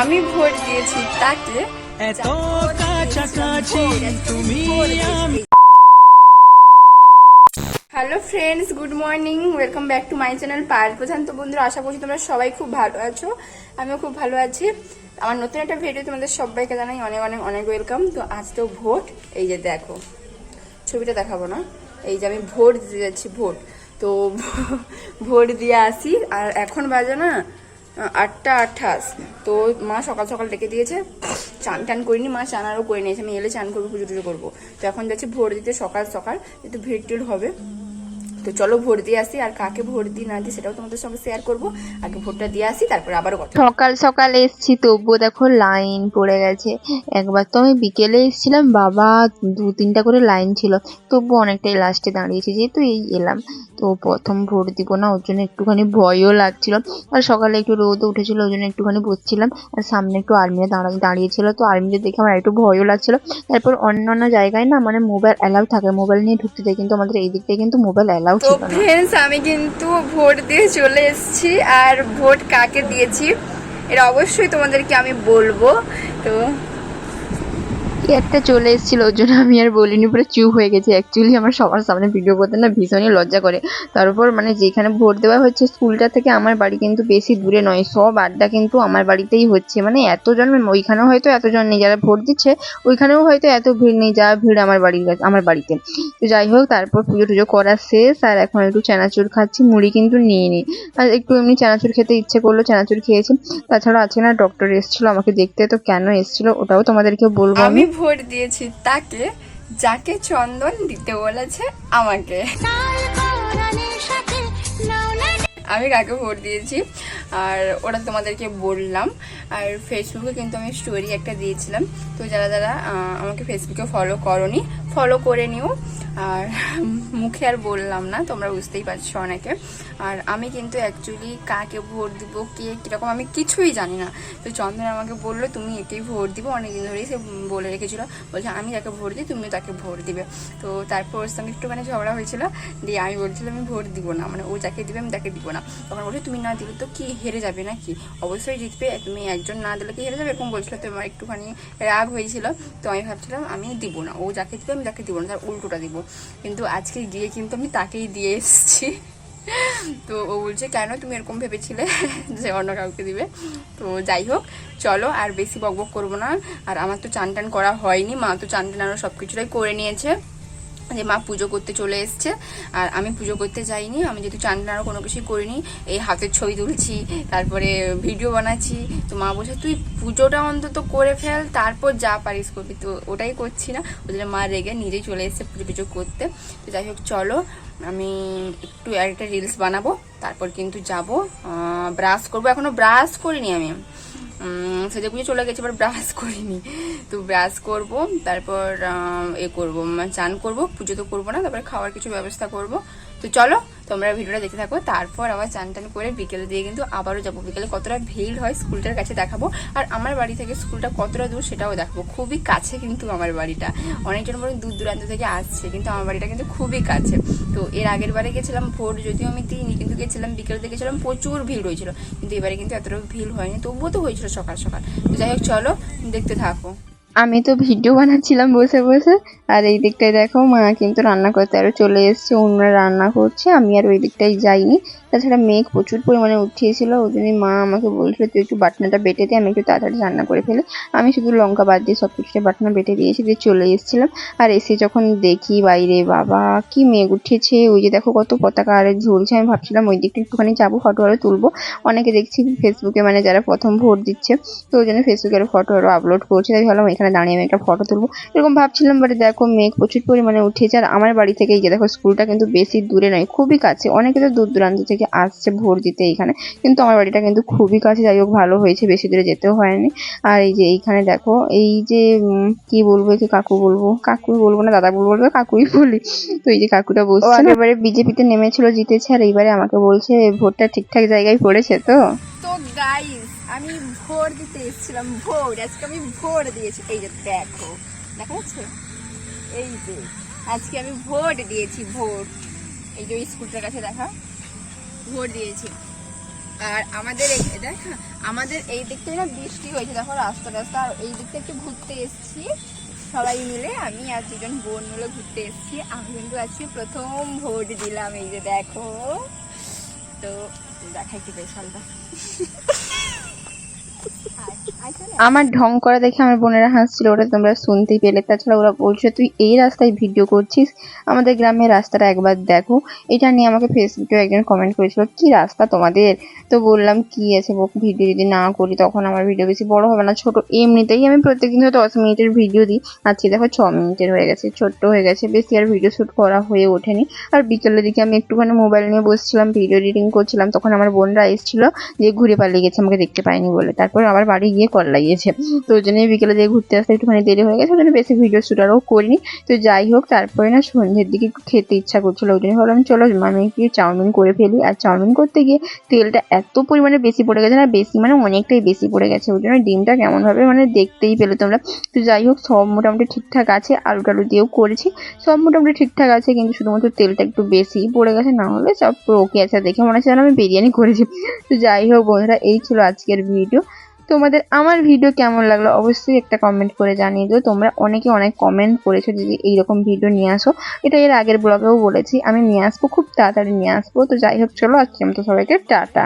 আমি ভোট দিয়েছি তাকে। এত কাছাকাছি তুমি আমি hello friends good morning welcome back to my channel Payel Pradhan তো বন্ধুরা আশা করছি তোমরা সবাই খুব ভালো আছো আমিও খুব ভালো আছি। আমার নতুন একটা ভিডিও তোমাদের সবাইকে জানাই অনেক অনেক অনেক ওয়েলকাম তো আজ তো ভোট এই যে দেখো ছবিটা দেখাবো না এই যে আমি ভোট দিতে যাচ্ছি ভোট। তো ভোট দিয়ে আসি আর এখন বাজে না আটটা আঠাশ তো মা সকাল সকাল ডেকে দিয়েছে, চান টান করিনি, মা চান আরও করে নিয়েছে। আমি এলে চান করব, পুজো টুজো করব। তো এখন যাচ্ছে ভোর দিতে, সকাল সকাল, একটু ভিড় টিড় হবে। তো চলো ভোট দিয়ে আসি, আর কাকে ভোট দিই না দিই সেটাও তোমাদের সঙ্গে শেয়ার করব। আগে ভোটটা দিয়ে আসি, তারপরে আবারও কথা সকাল সকাল এসছি, তবুও দেখো লাইন পড়ে গেছে। একবার তো আমি বিকেলে এসেছিলাম, বাবা দু তিনটা করে লাইন ছিল। তবুও অনেকটাই লাস্টে দাঁড়িয়েছি, যেহেতু এই এলাম। তো প্রথম ভোট দিব না, ওর জন্য একটুখানি ভয়ও লাগছিল। আর সকালে একটু রোদও উঠেছিল, ওই জন্য একটুখানি বসছিলাম। আর সামনে একটু আর্মিরা দাঁড়িয়ে দাঁড়িয়েছিল, তো আর্মিদের দেখে আমার একটু ভয়ও লাগছিল। তারপর অন্য অন্য জায়গায় না মানে মোবাইল অ্যালাউ থাকে মোবাইল নিয়ে ঢুকতে দেয়, কিন্তু আমাদের এই দিকটায় কিন্তু মোবাইল অ্যালাউ তো ছিল না ফ্রেন্ডস আমি কিন্তু ভোট দিয়ে চলে এসেছি। আর ভোট কাকে দিয়েছি? এটা অবশ্যই তোমাদেরকে আমি বলব। তো একটা চলে এসেছিল, ওর জন্য আমি আর বলিনি, পুরো চুপ হয়ে গেছি। অ্যাকচুয়ালি আমার সবার সামনে ভিডিও করতে না ভীষণই লজ্জা করে। তার উপর মানে যেখানে ভোট দেওয়া হচ্ছে, স্কুলটা থেকে আমার বাড়ি কিন্তু বেশি দূরে নয়। সব আড্ডা কিন্তু আমার বাড়িতেই হচ্ছে। মানে এতজন ওইখানেও হয়তো এতজন নেই, যারা ভোট দিচ্ছে, ওইখানেও হয়তো এত ভিড় নেই, যা ভিড় আমার বাড়ির আমার বাড়িতে। তো যাই হোক, তারপর পুজো টুজো করা শেষ, আর এখন একটু চানাচুর খাচ্ছি, মুড়ি কিন্তু নিয়ে নিই আর একটু এমনি চানাচুর খেতে ইচ্ছে করল, চানাচুর খেয়েছি। তাছাড়া আছে না ডক্টর এসেছিল, আমাকে দেখতে তো কেন এসেছিল, ওটাও তোমাদেরকে বলব আমি ভোট দিয়েছি তাকে, যাকে চন্দন দিতে বলেছে আমাকে। আমি কাকে ভোট দিয়েছি? আর ওটা তোমাদেরকে বললাম। আর ফেসবুকে কিন্তু আমি স্টোরি একটা দিয়েছিলাম। তো যারা যারা আমাকে ফেসবুকে ফলো করনি ফলো করে নিও। আর মুখে আর বললাম না, তোমরা বুঝতেই পারছ অনেকে। আর আমি কিন্তু অ্যাকচুয়ালি কাকে ভোট দিব, কে কীরকম, আমি কিছুই জানি না। তো চন্দন আমাকে বলল, তুমি একেই ভোট দিব। অনেকদিন ধরেই সে বলে রেখেছিল, বলছে, আমি যাকে ভোট দিই, তুমিও তাকে ভোট দিবে। তো তারপর ওর সঙ্গে একটুখানি ঝগড়া হয়েছিল, দিয়ে আমি বলছিলাম, আমি ভোট দিব না। মানে ও যাকে দিবে, আমি তাকে দিব না। তখন বলছে, তুমি না দিলে তো কি হেরে যাবে নাকি? অবশ্যই জিতবে, তুমি একজন না দিলে কি হেরে যাবে? এরকম বলছিল, তো আমার একটুখানি রাগ হয়েছিল। তো আমি ভাবছিলাম, আমি দিব না। ও যাকে দিবে, আমি তাকে দিব না। তার উল্টোটা দিব। কিন্তু আজকে গিয়ে কিন্তু আমি তাকেই দিয়ে এসেছি। তো ও বলছে, কেন? তুমি এরকম ভেবেছিলে যে অন্য কাউকে দিবে? তো যাই হোক, চলো আর বেশি বকবক করব না। আর আমার তো চান টান করা হয়নি, মা তো চান টান আরও সব কিছুটাই করে নিয়েছে। যে মা পুজো করতে চলে এসছে। আর আমি পুজো করতে যাইনি, আমি যেহেতু চান টান আরও কোনো কিছুই করিনি। এই হাতের ছবি তুলছি, তারপরে ভিডিও বানাচ্ছি। তো মা বলছে, তুই পুজোটা অন্তত করে ফেল, তারপর যা পারিস করবি। তো ওটাই করছি না। ওই জন্য মা রেগে নিজেই চলে এসছে পুজো পুজো করতে। তো যাই হোক, চলো, আমি একটু একটা রিলস বানাবো, তারপর কিন্তু যাব। ব্রাশ করব। এখনও ব্রাশ করিনি আমি। সেজে গুজে চলে গেছে, এবার ব্রাশ করিনি। তো ব্রাশ করব, তারপর এ করব চান করব, পুজো তো করব না, তারপরে খাওয়ার কিছু ব্যবস্থা করব। তো চলো, তোমরা ভিডিওটা দেখতে থাকো, তারপর আবার চান টান করে বিকেলে দিয়ে কিন্তু আবারও যাব। বিকেলে কতটা ভিড় হয় স্কুলটার কাছে দেখাবো, আর আমার বাড়ি থেকে স্কুলটা কতটা দূর সেটাও দেখাবো। খুবই কাছে কিন্তু আমার বাড়িটা। অনেকজন বরং দূর দূরান্ত থেকে আসছে, কিন্তু আমার বাড়িটা কিন্তু খুবই কাছে। তো এর আগের বারে গেছিলাম ভোট যদিও আমি দিইনি, কিন্তু গেছিলাম বিকেল থেকে গেছিলাম, প্রচুর ভিড় হয়েছিল। কিন্তু এবারে কিন্তু এতটা ভিড় হয়নি, তবুও তো হয়েছিল সকাল সকাল। তো যাই হোক, চলো দেখতে থাকো। আমি তো ভিডিও বানাচ্ছিলাম বসে বসে, আর এই দিকটায় দেখো মা কিন্তু রান্না করতে আরও চলে এসছে, অন্যরা রান্না করছে, আমি আর ওই দিকটায় যাইনি। তাছাড়া মেঘ প্রচুর পরিমাণে উঠিয়েছিল, ওই জন্যই মা আমাকে বলছিল, তুই একটু বাটনাটা বেটে দে, আমি একটু তাড়াতাড়ি রান্না করে ফেলে। আমি শুধু লঙ্কা বাদ দিয়ে সব কিছুটা বাটনা বেটে দিয়েছি, দিয়ে চলে এসেছিলাম। আর এসে যখন দেখি, বাইরে বাবা, কি মেঘ উঠেছে, ওই যে দেখো কত পতাকা আরে ঝুলছে। আমি ভাবছিলাম ওই দিকটা একটুখানি যাব ফটো আরও তুলবো। অনেকে দেখছি ফেসবুকে মানে যারা প্রথম ভোট দিচ্ছে, তো ওই জন্য ফেসবুকে আরও ফটো আরও আপলোড করছে, তাই ভাবলাম এখানে দাঁড়িয়ে আমি একটা ফটো তুলবো। এরকম ভাবছিলাম বাট দেখো মেঘ প্রচুর পরিমাণে উঠেছে আর আমার বাড়ি থেকে এই যে দেখো স্কুলটা কিন্তু বেশি দূরে নয় খুবই কাছে। অনেকে তো দূর দূরান্ত থেকে আসছে ভোট দিতে এইখানে কিন্তু আমার বাড়িটা কিন্তু খুবই কাছে। যাই হোক ভালো হয়েছে বেশি দূরে যেতেও হয়নি। আর এই যে এইখানে দেখো এই যে কি বলব একে কাকু বলব? কাকু বলব না দাদা বলব না কাকুই বলি। তো এই যে কাকুটা বলছে এবারে বিজেপিতে নেমেছিল জিতেছে আর এইবারে আমাকে বলছে ভোটটা ঠিকঠাক জায়গায় পড়েছে তো? তো গাইস আমি ভোট দিতে এসেছিলাম ভোট আজকে আমি ভোট দিয়েছি। এই যে দেখো, দেখা যাচ্ছে? এই যে, আজকে আমি ভোট দিয়েছি ভোট এই যে স্কুলটার কাছে দেখা ভোট দিয়েছি। আর আমাদের এই, দেখ, আমাদের এই দিকটায় না বৃষ্টি হয়েছে, দেখো রাস্তা রাস্তা, আর এই দিকটা একটু ঘুরতে এসেছি। সবাই মিলে আমি আর দুজন বোন মিলে ঘুরতে এসেছি। আমি কিন্তু আজকে প্রথম ভোট দিলাম, এই যে দেখো। তো দেখাই কি বেশ হালকা আমার ঢং করা দেখে আমার বোনেরা হাসছিল ওটা তোমরা শুনতেই পেলে। তাছাড়া ওরা বলছে তুই এই রাস্তায় ভিডিও করছিস? আমাদের গ্রামের রাস্তাটা একবার দেখো। এটা নিয়ে আমাকে ফেসবুকে একজন কমেন্ট করেছিল, কি রাস্তা তোমাদের? তো বললাম, কি আছে ভিডিও যদি না করি তখন আমার ভিডিও বেশি বড় হবে না। ছোট, এমনিতেই আমি প্রত্যেকদিন তো দশ মিনিটের ভিডিও দিই। আজকে দেখো ছ মিনিটের হয়ে গেছে, ছোট্ট হয়ে গেছে। বেশি আর ভিডিও শ্যুট করা হয়ে ওঠেনি। আর বিকেলের দিকে আমি একটুখানি মোবাইল নিয়ে বসছিলাম ভিডিও এডিটিং করছিলাম। তখন আমার বোনরা এসেছিল যে, ঘুরে পালিয়ে গেছে, আমাকে দেখতে পাইনি বলে। তারপর আবার বাড়ি গিয়ে কল লাগিয়েছে। তো ওই জন্যই বিকেলে দিয়ে ঘুরতে আসতে একটুখানি দেরি হয়ে গেছে, ওই জন্য বেশি ভিডিও শ্যুট আরও করিনি। তো যাই হোক, তারপরে না সন্ধ্যের দিকে একটু খেতে ইচ্ছা করছিল, ওই জন্য ভাবলাম চলো আমি কি চাউমিন করে ফেলি। আর চাউমিন করতে গিয়ে তেলটা এত পরিমাণে বেশি পড়ে গেছে না, বেশি মানে অনেকটাই বেশি পড়ে গেছে। ওই জন্য ডিমটা কেমনভাবে মানে দেখতেই পেলে তোমরা। তো যাই হোক, সব মোটামুটি ঠিকঠাক আছে আলু টালু দিয়েও করেছি। সব মোটামুটি ঠিকঠাক আছে, কিন্তু শুধুমাত্র তেলটা একটু বেশি পড়ে গেছে, না হলে সব ওকে আছে। দেখে মনে হচ্ছে যেন আমি বিরিয়ানি করেছি। তো যাই হোক বন্ধুরা, এই ছিল আজকের ভিডিও তোমাদের আমার ভিডিও কেমন লাগল অবশ্যই একটা কমেন্ট করে জানিয়ে দিও। তোমরা অনেকে অনেক কমেন্ট করেছ যদি এইরকম ভিডিও নিয়ে আসো। এটা এর আগের ব্লগেও বলেছি, আমি নিয়ে আসব, খুব তাড়াতাড়ি নিয়ে আসব। তো যাই হোক, চলো আজকে আমি তো সবাইকে টাটা।